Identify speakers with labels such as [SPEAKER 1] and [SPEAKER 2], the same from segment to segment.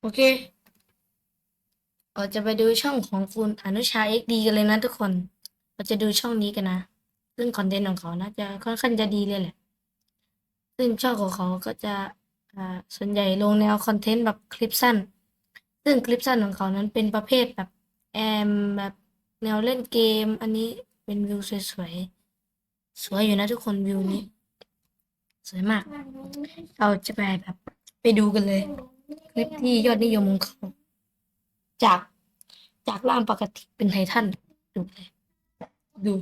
[SPEAKER 1] โอเคเราจะไปดูช่องของคุณอนุชาเอ็กดีกันเลยนะทุกคน เราจะดูช่องนี้กันนะ ซึ่งคอนเทนต์ของเขาน่าจะค่อนข้างจะดีเลยแหละ ซึ่งช่องของเขาก็จะส่วนใหญ่ลงแนวคอนเทนต์แบบคลิปสั้น ซึ่งคลิปสั้นของเขานั้นเป็นประเภทแบบแอมแบบแนวเล่นเกม อันนี้เป็นวิวสวยๆ สวยอยู่นะทุกคนวิวนี้ สวยมาก เราจะไปแบบไปดูกันเลย คลิปที่ยอดนิยมของเขาจาก จากร่างปกติเป็นไททันดูเลยดู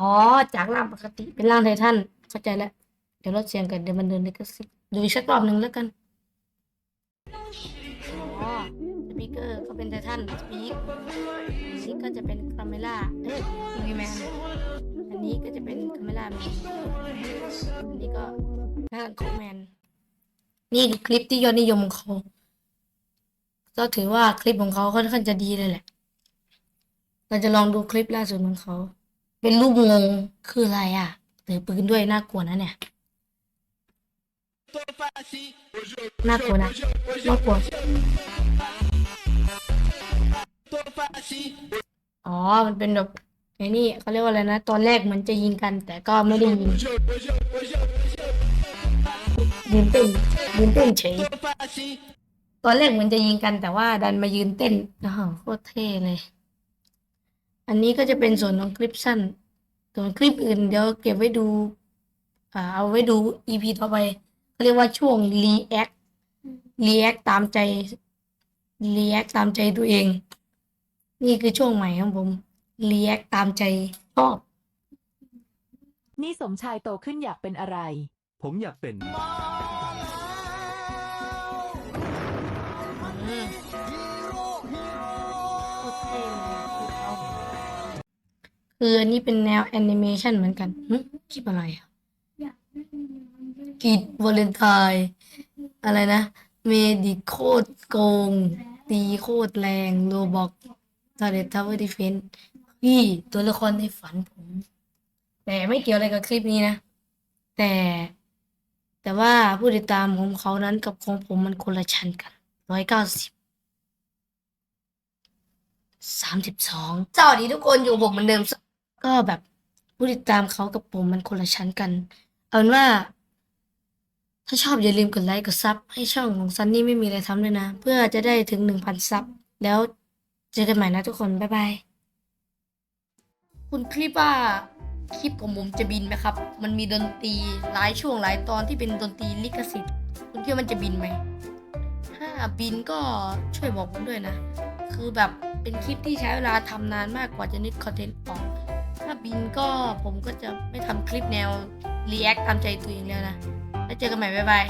[SPEAKER 1] อ๋อ จากร่างปกติเป็นร่างไททันเข้าใจแล้ว เดี๋ยวลดเสียงกันเดี๋ยวมันเดินลิขสิทธิ์ดูอีกสักรอบหนึ่งแล้วกัน สปีกเกอร์ก็เป็นไททันสปีกนี่ก็จะเป็นคาเมล่าเอ้ยทีแมนอันนี้ก็จะเป็นคาเมล่าแมนอันนี้ก็น่าของแมนนี่คลิปที่ยอดนิยมของเขาก็ถือว่าคลิปของเขาค่อนข้างจะดีเลยแหละ เราจะลองดูคลิปล่าสุดของเขา เป็นรูปงงคืออะไรอะถือปืนด้วยน่ากลัวนะเนี่ยน่ากลัวนะน่ากลัว อ๋อ มันเป็นแบบไอ้นี่เขาเรียกว่าอะไรนะ ตอนแรกเหมันจะยิงกัน แต่ก็ไม่ได้ยิงยืนเต้นยืนเต้นเฉย ตอนแรกเหมือนจะยิงกันแต่ว่าดันมายืนเต้นโอ้โหโคตรเท่เลย อันนี้ก็จะเป็นส่วนของคลิปสั้น ส่วนคลิปอื่นเดี๋ยวเก็บไว้ดู อ่า เอาไว้ดู EP ต่อไปเขาเรียกว่าช่วง react react ตามใจ react ตามใจตัวเอง นี่คือช่วงใหม่ของผม react ตามใจชอบ
[SPEAKER 2] นี่สมชายโตขึ้นอยากเป็นอะไร
[SPEAKER 3] ผมอยากเป็น
[SPEAKER 1] อืมโคตรเท่เลยอะคือเขาคืออันนี้เป็นแนวแอนิเมชันเหมือนกันหึคลิปอะไรอะกิดวาเลนไทน์อะไรนะ เมดิโคตรโกง ตีโคตรแรงโลบอก ทาร์เรตทาวเวอร์ดิเฟนพี่ตัวละครในฝันผม แต่ไม่เกี่ยวอะไรกับคลิปนี้นะ แต่แต่ว่าผู้ติดตามของเขานั้นกับของผมมันคนละชั้นกันร้อยเก้าสิบสามสิบสองสวัสดีทุกคนอยู่กับผมเหมือนเดิม ก็แบบผู้ติดตามเขากับผมมันคนละชั้นกัน เอาเป็นว่า ถ้าชอบอย่าลืมกดไลค์กดซับให้ช่องของซันนี่ไม่มีอะไรทำด้วยนะ เพื่อจะได้ถึงหนึ่งพันซับแล้ว เจอกันใหม่นะทุกคน บ๊ายบาย คุณคลิปว่าคลิปของผมจะบินไหมครับ มันมีดนตรีหลายช่วงหลายตอนที่เป็นดนตรีลิขสิทธิ์ คุณคิดว่ามันจะบินไหม ถ้าบินก็ช่วยบอกผมด้วยนะ คือแบบเป็นคลิปที่ใช้เวลาทำนานมากกว่าจะนึกคอนเทนต์ออก ถ้าบินก็ผมก็จะไม่ทำคลิปแนว react ตามใจตัวเองแล้วนะ แล้วเจอกันใหม่บ๊ายบาย